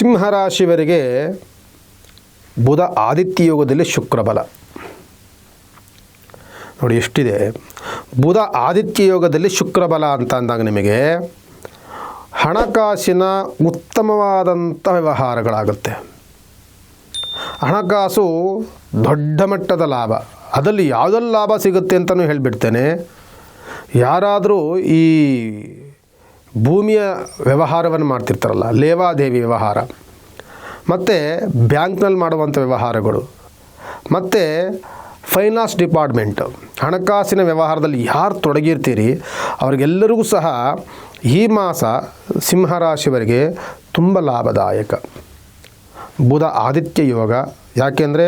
ಸಿಂಹರಾಶಿಯವರಿಗೆ ಬುಧ ಆದಿತ್ಯ ಯೋಗದಲ್ಲಿ ಶುಕ್ರಬಲ. ನೋಡಿ ಎಷ್ಟಿದೆ. ಬುಧ ಆದಿತ್ಯ ಯೋಗದಲ್ಲಿ ಶುಕ್ರಬಲ ಅಂತ ಅಂದಾಗ ನಿಮಗೆ ಹಣಕಾಸಿನ ಉತ್ತಮವಾದಂಥ ವ್ಯವಹಾರಗಳಾಗುತ್ತೆ. ಹಣಕಾಸು ದೊಡ್ಡ ಮಟ್ಟದ ಲಾಭ. ಅದರಲ್ಲಿ ಯಾವುದೆಲ್ಲ ಲಾಭ ಸಿಗುತ್ತೆ ಅಂತಲೂ ಹೇಳಿಬಿಡ್ತೇನೆ. ಯಾರಾದರೂ ಈ ಭೂಮಿಯ ವ್ಯವಹಾರವನ್ನು ಮಾಡ್ತಿರ್ತಾರಲ್ಲ, ಲೇವಾದೇವಿ ವ್ಯವಹಾರ. ಮತ್ತು ಬ್ಯಾಂಕ್ನಲ್ಲಿ ಮಾಡುವಂಥ ವ್ಯವಹಾರಗಳು. ಮತ್ತು ಫೈನಾನ್ಸ್ ಡಿಪಾರ್ಟ್ಮೆಂಟ್, ಹಣಕಾಸಿನ ವ್ಯವಹಾರದಲ್ಲಿ ಯಾರು ತೊಡಗಿರ್ತೀರಿ, ಅವ್ರಿಗೆಲ್ಲರಿಗೂ ಸಹ ಈ ಮಾಸ ಸಿಂಹರಾಶಿಯವರಿಗೆ ತುಂಬ ಲಾಭದಾಯಕ. ಬುಧ ಆದಿತ್ಯ ಯೋಗ. ಯಾಕೆಂದರೆ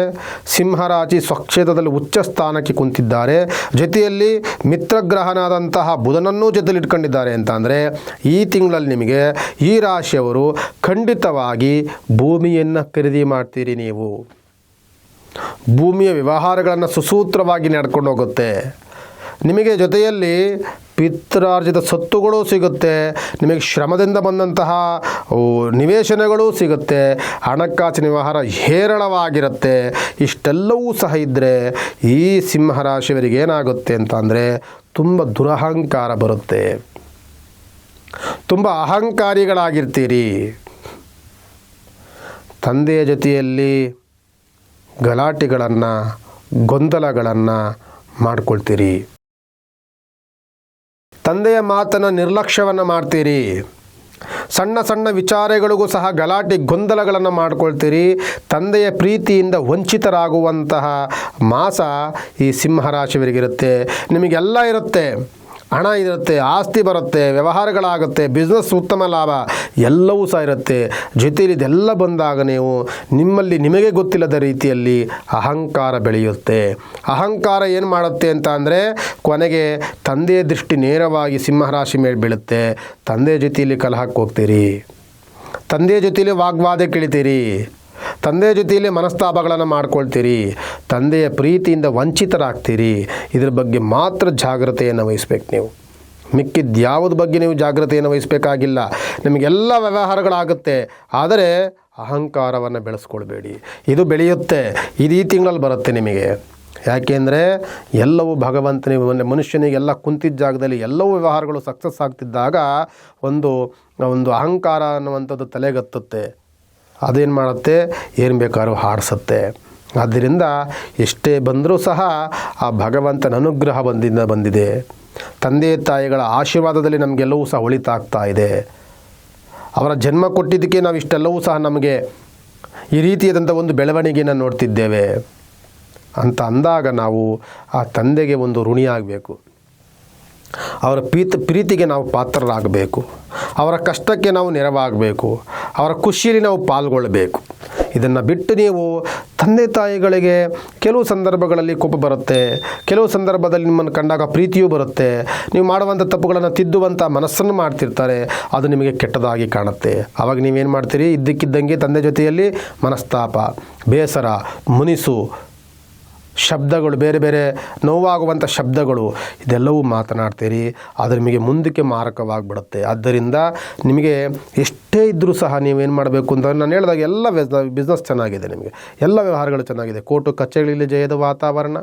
ಸಿಂಹರಾಜಿ ಸ್ವಕ್ಷೇತ್ರದಲ್ಲಿ ಉಚ್ಚ ಸ್ಥಾನಕ್ಕೆ ಕುಂತಿದ್ದಾರೆ. ಜೊತೆಯಲ್ಲಿ ಮಿತ್ರಗ್ರಹನಾದಂತಹ ಬುಧನನ್ನೂ ಜೊತೆಲಿ ಇಟ್ಕೊಂಡಿದ್ದಾರೆ ಅಂತ ಅಂದರೆ ಈ ತಿಂಗಳಲ್ಲಿ ನಿಮಗೆ ಈ ರಾಶಿಯವರು ಖಂಡಿತವಾಗಿ ಭೂಮಿಯನ್ನು ಖರೀದಿ ಮಾಡ್ತೀರಿ ನೀವು. ಭೂಮಿಯ ವ್ಯವಹಾರಗಳನ್ನು ಸುಸೂತ್ರವಾಗಿ ನಡ್ಕೊಂಡು ಹೋಗುತ್ತೆ. ನಿಮಗೆ ಜೊತೆಯಲ್ಲಿ ಪಿತ್ರಾರ್ಜಿತ ಸತ್ತುಗಳು ಸಿಗುತ್ತೆ. ನಿಮಗೆ ಶ್ರಮದಿಂದ ಬಂದಂತಹ ನಿವೇಶನಗಳು ಸಿಗುತ್ತೆ. ಹಣಕಾಸಿನ ವ್ಯವಹಾರ ಹೇರಳವಾಗಿರುತ್ತೆ. ಇಷ್ಟೆಲ್ಲವೂ ಸಹ ಇದ್ದರೆ ಈ ಸಿಂಹರಾಶಿಯವರಿಗೆ ಏನಾಗುತ್ತೆ ಅಂತ ಅಂದರೆ ತುಂಬ ದುರಹಂಕಾರ ಬರುತ್ತೆ. ತುಂಬ ಅಹಂಕಾರಿಗಳಾಗಿರ್ತೀರಿ. ತಂದೆಯ ಜೊತೆಯಲ್ಲಿ ಗಲಾಟೆಗಳನ್ನು, ಗೊಂದಲಗಳನ್ನು ಮಾಡ್ಕೊಳ್ತೀರಿ. ತಂದೆಯ ಮಾತನ್ನು ನಿರ್ಲಕ್ಷ್ಯವನ್ನು ಮಾಡ್ತೀರಿ. ಸಣ್ಣ ಸಣ್ಣ ವಿಚಾರಗಳಿಗೂ ಸಹ ಗಲಾಟೆ ಗೊಂದಲಗಳನ್ನು ಮಾಡ್ಕೊಳ್ತೀರಿ. ತಂದೆಯ ಪ್ರೀತಿಯಿಂದ ವಂಚಿತರಾಗುವಂತಹ ಮಾಸ ಈ ಸಿಂಹರಾಶಿಯವರಿಗಿರುತ್ತೆ ನಿಮಗೆಲ್ಲ ಇರುತ್ತೆ. ಹಣ ಇರುತ್ತೆ, ಆಸ್ತಿ ಬರುತ್ತೆ, ವ್ಯವಹಾರಗಳಾಗುತ್ತೆ ಬಿಸ್ನೆಸ್ ಉತ್ತಮ ಲಾಭ, ಎಲ್ಲವೂ ಸಹ ಇರುತ್ತೆ. ಜೊತೆಯಲ್ಲಿ ಇದೆಲ್ಲ ಬಂದಾಗ ನೀವು ನಿಮ್ಮಲ್ಲಿ ನಿಮಗೆ ಗೊತ್ತಿಲ್ಲದ ರೀತಿಯಲ್ಲಿ ಅಹಂಕಾರ ಬೆಳೆಯುತ್ತೆ. ಅಹಂಕಾರ ಏನು ಮಾಡುತ್ತೆ ಅಂತ ಅಂದರೆ ಕೊನೆಗೆ ತಂದೆಯ ದೃಷ್ಟಿ ನೇರವಾಗಿ ಸಿಂಹರಾಶಿ ಮೇಲೆ ಬೀಳುತ್ತೆ. ತಂದೆಯ ಜೊತೆಯಲ್ಲಿ ಕಲಹಕ್ಕೆ ಹೋಗ್ತೀರಿ. ತಂದೆಯ ಜೊತೆಯಲ್ಲಿ ವಾಗ್ವಾದ ಕೇಳ್ತೀರಿ. ತಂದೆಯ ಜೊತೆಯಲ್ಲಿ ಮನಸ್ತಾಪಗಳನ್ನು ಮಾಡ್ಕೊಳ್ತೀರಿ. ತಂದೆಯ ಪ್ರೀತಿಯಿಂದ ವಂಚಿತರಾಗ್ತೀರಿ. ಇದ್ರ ಬಗ್ಗೆ ಮಾತ್ರ ಜಾಗ್ರತೆಯನ್ನು ವಹಿಸ್ಬೇಕು ನೀವು. ಮಿಕ್ಕಿದ ಯಾವುದ್ರ ಬಗ್ಗೆ ನೀವು ಜಾಗ್ರತೆಯನ್ನು ವಹಿಸಬೇಕಾಗಿಲ್ಲ. ನಿಮಗೆಲ್ಲ ವ್ಯವಹಾರಗಳಾಗುತ್ತೆ. ಆದರೆ ಅಹಂಕಾರವನ್ನು ಬೆಳೆಸ್ಕೊಳ್ಬೇಡಿ. ಇದು ಬೆಳೆಯುತ್ತೆ. ಇದು ಈ ತಿಂಗಳಲ್ಲಿ ಬರುತ್ತೆ ನಿಮಗೆ. ಯಾಕೆಂದರೆ ಎಲ್ಲವೂ ಭಗವಂತನಿಗೆ ಮನುಷ್ಯನಿಗೆ ಎಲ್ಲ ಕುಂತಿದ್ದ ಜಾಗದಲ್ಲಿ ಎಲ್ಲವೂ ವ್ಯವಹಾರಗಳು ಸಕ್ಸಸ್ ಆಗ್ತಿದ್ದಾಗ ಒಂದು ಒಂದು ಅಹಂಕಾರ ಅನ್ನುವಂಥದ್ದು ತಲೆಗತ್ತುತ್ತೆ. ಅದೇನು ಮಾಡುತ್ತೆ? ಏನು ಬೇಕಾದ್ರೂ ಹಾಡಿಸುತ್ತೆ ಆದ್ದರಿಂದ ಎಷ್ಟೇ ಬಂದರೂ ಸಹ ಆ ಭಗವಂತನ ಅನುಗ್ರಹ ಬಂದಿಂದ ಬಂದಿದೆ. ತಂದೆ ತಾಯಿಗಳ ಆಶೀರ್ವಾದದಲ್ಲಿ ನಮಗೆಲ್ಲವೂ ಸಹ ಒಳಿತಾಗ್ತಾ ಇದೆ. ಅವರ ಜನ್ಮ ಕೊಟ್ಟಿದ್ದಕ್ಕೆ ನಾವು ಇಷ್ಟೆಲ್ಲವೂ ಸಹ ನಮಗೆ ಈ ರೀತಿಯಾದಂಥ ಒಂದು ಬೆಳವಣಿಗೆಯನ್ನು ನೋಡ್ತಿದ್ದೇವೆ. ಅಂತ ಅಂದಾಗ ನಾವು ಆ ತಂದೆಗೆ ಒಂದು ಋಣಿಯಾಗಬೇಕು. ಅವರ ಪ್ರೀತಿ, ಪ್ರೀತಿಗೆ ನಾವು ಪಾತ್ರರಾಗಬೇಕು. ಅವರ ಕಷ್ಟಕ್ಕೆ ನಾವು ನೆರವಾಗಬೇಕು. ಅವರ ಖುಷಿಯಲ್ಲಿ ನಾವು ಪಾಲ್ಗೊಳ್ಳಬೇಕು. ಇದನ್ನು ಬಿಟ್ಟು ನೀವು ತಂದೆ ತಾಯಿಗಳಿಗೆ ಕೆಲವು ಸಂದರ್ಭಗಳಲ್ಲಿ ಕೋಪ ಬರುತ್ತೆ. ಕೆಲವು ಸಂದರ್ಭದಲ್ಲಿ ನಿಮ್ಮನ್ನು ಕಂಡಾಗ ಪ್ರೀತಿಯೂ ಬರುತ್ತೆ. ನೀವು ಮಾಡುವಂಥ ತಪ್ಪುಗಳನ್ನು ತಿದ್ದುವಂಥ ಮನಸ್ಸನ್ನು ಮಾಡ್ತಿರ್ತಾರೆ. ಅದು ನಿಮಗೆ ಕೆಟ್ಟದಾಗಿ ಕಾಣುತ್ತೆ. ಆವಾಗ ನೀವೇನು ಮಾಡ್ತೀರಿ? ಇದ್ದಕ್ಕಿದ್ದಂಗೆ ತಂದೆ ಜೊತೆಯಲ್ಲಿ ಮನಸ್ತಾಪ, ಬೇಸರ, ಮುನಿಸು ಶಬ್ದಗಳು, ಬೇರೆ ಬೇರೆ ನೋವಾಗುವಂಥ ಶಬ್ದಗಳು, ಇದೆಲ್ಲವೂ ಮಾತನಾಡ್ತೀರಿ. ಅದು ನಿಮಗೆ ಮುಂದಕ್ಕೆ ಮಾರಕವಾಗಿಬಿಡುತ್ತೆ. ಆದ್ದರಿಂದ ನಿಮಗೆ ಎಷ್ಟೇ ಇದ್ದರೂ ಸಹ ನೀವೇನು ಮಾಡಬೇಕು ಅಂತ ನಾನು ಹೇಳಿದಾಗ ಎಲ್ಲ ಬಿಸ್ನೆಸ್ ಚೆನ್ನಾಗಿದೆ ನಿಮಗೆ. ಎಲ್ಲ ವ್ಯವಹಾರಗಳು ಚೆನ್ನಾಗಿದೆ. ಕೋರ್ಟು, ಕಚೇರಿಯಲ್ಲಿ ಜಯದ ವಾತಾವರಣ.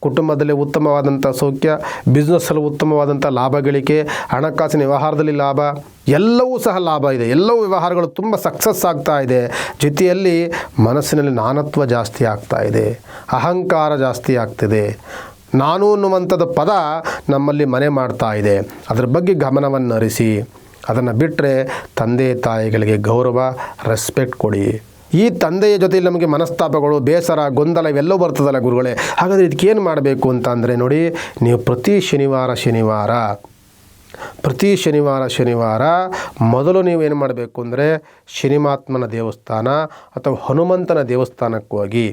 ಕುಟುಂಬದಲ್ಲಿ ಉತ್ತಮವಾದಂಥ ಸೌಖ್ಯ ಬಿಸ್ನೆಸ್ಸಲ್ಲಿ ಉತ್ತಮವಾದಂಥ ಲಾಭ ಗಳಿಕೆ, ಹಣಕಾಸಿನ ವ್ಯವಹಾರದಲ್ಲಿ ಲಾಭ, ಎಲ್ಲವೂ ಸಹ ಲಾಭ ಇದೆ. ಎಲ್ಲವೂ ವ್ಯವಹಾರಗಳು ತುಂಬ ಸಕ್ಸಸ್ ಆಗ್ತಾ ಇದೆ. ಜೊತೆಯಲ್ಲಿ ಮನಸ್ಸಿನಲ್ಲಿ ನಾನತ್ವ ಜಾಸ್ತಿ ಆಗ್ತಾ ಇದೆ. ಅಹಂಕಾರ ಜಾಸ್ತಿ ಆಗ್ತಿದೆ. ನಾನು ಅನ್ನುವಂಥದ್ದು ಪದ ನಮ್ಮಲ್ಲಿ ಮನೆ ಮಾಡ್ತಾ ಇದೆ. ಅದರ ಬಗ್ಗೆ ಗಮನವನ್ನು ಹರಿಸಿ ಅದನ್ನು ಬಿಟ್ಟರೆ ತಂದೆ ತಾಯಿಗಳಿಗೆ ಗೌರವ ರೆಸ್ಪೆಕ್ಟ್ ಕೊಡಿ. ಈ ತಂದೆಯ ಜೊತೆಯಲ್ಲಿ ನಮಗೆ ಮನಸ್ತಾಪಗಳು, ಬೇಸರ, ಗೊಂದಲ ಇವೆಲ್ಲವೂ ಬರ್ತದಲ್ಲ ಗುರುಗಳೇ. ಹಾಗಾದರೆ ಇದಕ್ಕೇನು ಮಾಡಬೇಕು ಅಂತ ಅಂದರೆ ನೋಡಿ, ನೀವು ಪ್ರತಿ ಶನಿವಾರ ಶನಿವಾರ, ಪ್ರತಿ ಶನಿವಾರ ಶನಿವಾರ ಮೊದಲು ನೀವೇನು ಮಾಡಬೇಕು ಅಂದರೆ ಶನಿಮಾತ್ಮನ ದೇವಸ್ಥಾನ ಅಥವಾ ಹನುಮಂತನ ದೇವಸ್ಥಾನಕ್ಕೆ ಹೋಗಿ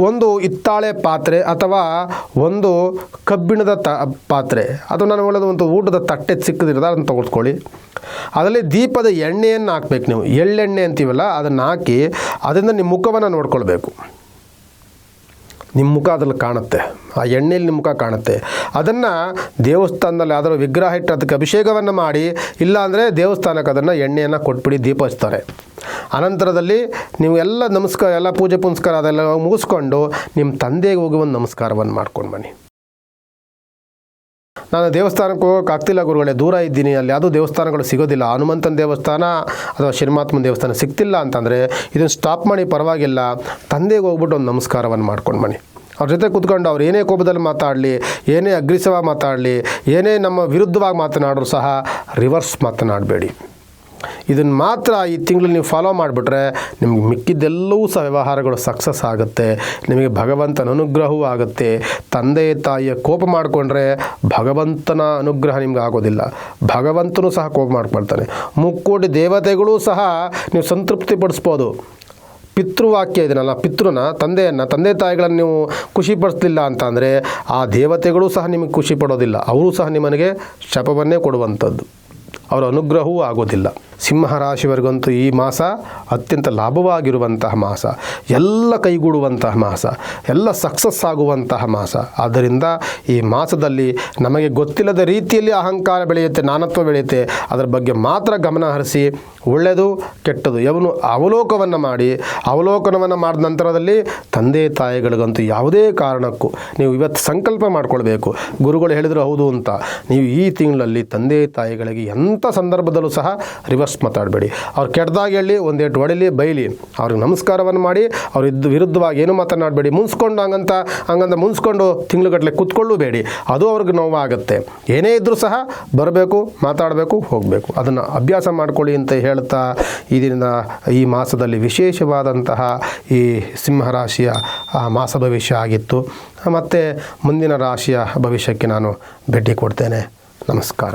ಒಂದು ಹಿತ್ತಾಳೆ ಪಾತ್ರೆ ಅಥವಾ ಒಂದು ಕಬ್ಬಿಣದ ತ, ಪಾತ್ರೆ. ಅಥವಾ ನಾನು ಹೇಳೋದು ಒಂದು ಊಟದ ತಟ್ಟೆ ಸಿಕ್ಕದಿರೋದ ಅದನ್ನು ತೊಗೊಳ್ಕೊಳ್ಳಿ. ಅದರಲ್ಲಿ ದೀಪದ ಎಣ್ಣೆಯನ್ನು ಹಾಕ್ಬೇಕು ನೀವು. ಎಳ್ಳೆಣ್ಣೆ ಅಂತೀವಲ್ಲ, ಅದನ್ನು ಹಾಕಿ ಅದರಿಂದ ನಿಮ್ಮ ಮುಖವನ್ನು ನೋಡ್ಕೊಳ್ಬೇಕು. ನಿಮ್ಮ ಮುಖ ಅದರಲ್ಲಿ ಕಾಣುತ್ತೆ. ಆ ಎಣ್ಣೆಯಲ್ಲಿ ನಿಮ್ಮ ಮುಖ ಕಾಣುತ್ತೆ. ಅದನ್ನು ದೇವಸ್ಥಾನದಲ್ಲಿ ಅದರ ವಿಗ್ರಹ ಇಟ್ಟು ಅದಕ್ಕೆ ಅಭಿಷೇಕವನ್ನು ಮಾಡಿ, ಇಲ್ಲಾಂದರೆ ದೇವಸ್ಥಾನಕ್ಕೆ ಅದನ್ನು ಎಣ್ಣೆಯನ್ನು ಕೊಟ್ಬಿಡಿ ದೀಪ ಹಚ್ತಾರೆ. ಅನಂತರದಲ್ಲಿ ನೀವು ಎಲ್ಲ ನಮಸ್ಕಾರ, ಎಲ್ಲ ಪೂಜೆ ಪುನಸ್ಕಾರ ಅದೆಲ್ಲ ಮುಗಿಸ್ಕೊಂಡು ನಿಮ್ಮ ತಂದೆಗೆ ಹೋಗಿ ಒಂದು ನಮಸ್ಕಾರವನ್ನು ಮಾಡ್ಕೊಂಡು ಬನ್ನಿ. ನಾನು ದೇವಸ್ಥಾನಕ್ಕೆ ಹೋಗೋಕೆ ಆಗ್ತಿಲ್ಲ ಗುರುಗಳೇ, ದೂರ ಇದ್ದೀನಿ. ಅಲ್ಲಿ ಯಾವುದೂ ದೇವಸ್ಥಾನಗಳು ಸಿಗೋದಿಲ್ಲ. ಹನುಮಂತನ ದೇವಸ್ಥಾನ ಅಥವಾ ಶ್ರೀಮಾತ್ಮನ ದೇವಸ್ಥಾನ ಸಿಗ್ತಿಲ್ಲ ಅಂತಂದರೆ ಇದನ್ನು ಸ್ಟಾಪ್ ಮಾಡಿ ಪರವಾಗಿಲ್ಲ. ತಂದೆಗೆ ಹೋಗ್ಬಿಟ್ಟು ಒಂದು ನಮಸ್ಕಾರವನ್ನು ಮಾಡ್ಕೊಂಡು ಬನ್ನಿ. ಅವ್ರ ಜೊತೆ ಕೂತ್ಕೊಂಡು ಅವ್ರು ಏನೇ ಕೋಪದಲ್ಲಿ ಮಾತಾಡಲಿ, ಏನೇ ಅಗ್ರಿಸವಾಗಿ ಮಾತಾಡಲಿ, ಏನೇ ನಮ್ಮ ವಿರುದ್ಧವಾಗಿ ಮಾತನಾಡೋರು ಸಹ ರಿವರ್ಸ್ ಮಾತನಾಡಬೇಡಿ. ಇದನ್ನು ಮಾತ್ರ ಈ ತಿಂಗಳು ನೀವು ಫಾಲೋ ಮಾಡಿಬಿಟ್ರೆ ನಿಮ್ಗೆ ಮಿಕ್ಕಿದ್ದೆಲ್ಲವೂ ಸಹ ವ್ಯವಹಾರಗಳು ಸಕ್ಸಸ್ ಆಗುತ್ತೆ. ನಿಮಗೆ ಭಗವಂತನ ಅನುಗ್ರಹವೂ ಆಗುತ್ತೆ. ತಂದೆ, ತಾಯಿಯ ಕೋಪ ಮಾಡಿಕೊಂಡ್ರೆ ಭಗವಂತನ ಅನುಗ್ರಹ ನಿಮ್ಗೆ ಆಗೋದಿಲ್ಲ. ಭಗವಂತನೂ ಸಹ ಕೋಪ ಮಾಡ್ಕೊಳ್ತಾನೆ. ಮುಕ್ಕೋಟಿ ದೇವತೆಗಳೂ ಸಹ ನೀವು ಸಂತೃಪ್ತಿ ಪಡಿಸ್ಬೋದು ಪಿತೃವಾಕ್ಯ ಇದನ್ನಲ್ಲ ಪಿತೃನ, ತಂದೆಯನ್ನು, ತಂದೆ, ತಾಯಿಗಳನ್ನು ನೀವು ಖುಷಿಪಡಿಸ್ಲಿಲ್ಲ ಅಂತ ಅಂದರೆ ಆ ದೇವತೆಗಳು ಸಹ ನಿಮಗೆ ಖುಷಿ ಪಡೋದಿಲ್ಲ. ಅವರು ಸಹ ನಿಮಗೆ ಶಪವನ್ನೇ ಕೊಡುವಂಥದ್ದು. ಅವರ ಅನುಗ್ರಹವೂ ಆಗೋದಿಲ್ಲ. ಸಿಂಹ ರಾಶಿಯವರಿಗಂತೂ ಈ ಮಾಸ ಅತ್ಯಂತ ಲಾಭವಾಗಿರುವಂತಹ ಮಾಸ. ಎಲ್ಲ ಕೈಗೂಡುವಂತಹ ಮಾಸ. ಎಲ್ಲ ಸಕ್ಸಸ್ ಆಗುವಂತಹ ಮಾಸ. ಆದ್ದರಿಂದ ಈ ಮಾಸದಲ್ಲಿ ನಮಗೆ ಗೊತ್ತಿಲ್ಲದ ರೀತಿಯಲ್ಲಿ ಅಹಂಕಾರ ಬೆಳೆಯುತ್ತೆ, ನಾನತ್ವ ಬೆಳೆಯುತ್ತೆ. ಅದರ ಬಗ್ಗೆ ಮಾತ್ರ ಗಮನ ಹರಿಸಿ ಒಳ್ಳೆಯದು ಕೆಟ್ಟದು ಯಾವನು ಅವಲೋಕವನ್ನು ಮಾಡಿ, ಅವಲೋಕನವನ್ನು ಮಾಡಿದ ನಂತರದಲ್ಲಿ ತಂದೆ ತಾಯಿಗಳಿಗಂತೂ ಯಾವುದೇ ಕಾರಣಕ್ಕೂ ನೀವು ಇವತ್ತು ಸಂಕಲ್ಪ ಮಾಡಿಕೊಳ್ಬೇಕು. ಗುರುಗಳು ಹೇಳಿದರು ಹೌದು ಅಂತ. ನೀವು ಈ ತಿಂಗಳಲ್ಲಿ ತಂದೆ ತಾಯಿಗಳಿಗೆ ಎಂಥ ಸಂದರ್ಭದಲ್ಲೂ ಸಹ ರಿವರ್ಸ್ ಮಾತಾಡಬೇಡಿ. ಅವ್ರು ಕೆಟ್ಟದಾಗಿ ಹೇಳಿ, ಒಂದೇಟು ಹೊಡಿಲಿ, ಬೈಲಿ. ಅವ್ರಿಗೆ ನಮಸ್ಕಾರವನ್ನು ಮಾಡಿ, ಅವ್ರ ಇದ್ದು ವಿರುದ್ಧವಾಗಿ ಏನು ಮಾತನಾಡಬೇಡಿ. ಮುನ್ಸ್ಕೊಂಡು ಹಂಗಂತ ಹಂಗಂತ ಮುನ್ಸ್ಕೊಂಡು ತಿಂಗಳುಗಟ್ಟಲೆ ಕೂತ್ಕೊಳ್ಳಬೇಡಿ. ಅದು ಅವ್ರಿಗೆ ನೋವಾಗುತ್ತೆ. ಏನೇ ಇದ್ದರೂ ಸಹ ಬರಬೇಕು, ಮಾತಾಡಬೇಕು, ಹೋಗಬೇಕು. ಅದನ್ನು ಅಭ್ಯಾಸ ಮಾಡಿಕೊಳ್ಳಿ ಅಂತ ಹೇಳ್ತಾ ಇದರಿಂದ ಈ ಮಾಸದಲ್ಲಿ ವಿಶೇಷವಾದಂತಹ ಈ ಸಿಂಹರಾಶಿಯ ಮಾಸ ಭವಿಷ್ಯ ಆಗಿತ್ತು. ಮತ್ತು ಮುಂದಿನ ರಾಶಿಯ ಭವಿಷ್ಯಕ್ಕೆ ನಾನು ಭೇಟಿ ಕೊಡ್ತೇನೆ. ನಮಸ್ಕಾರ.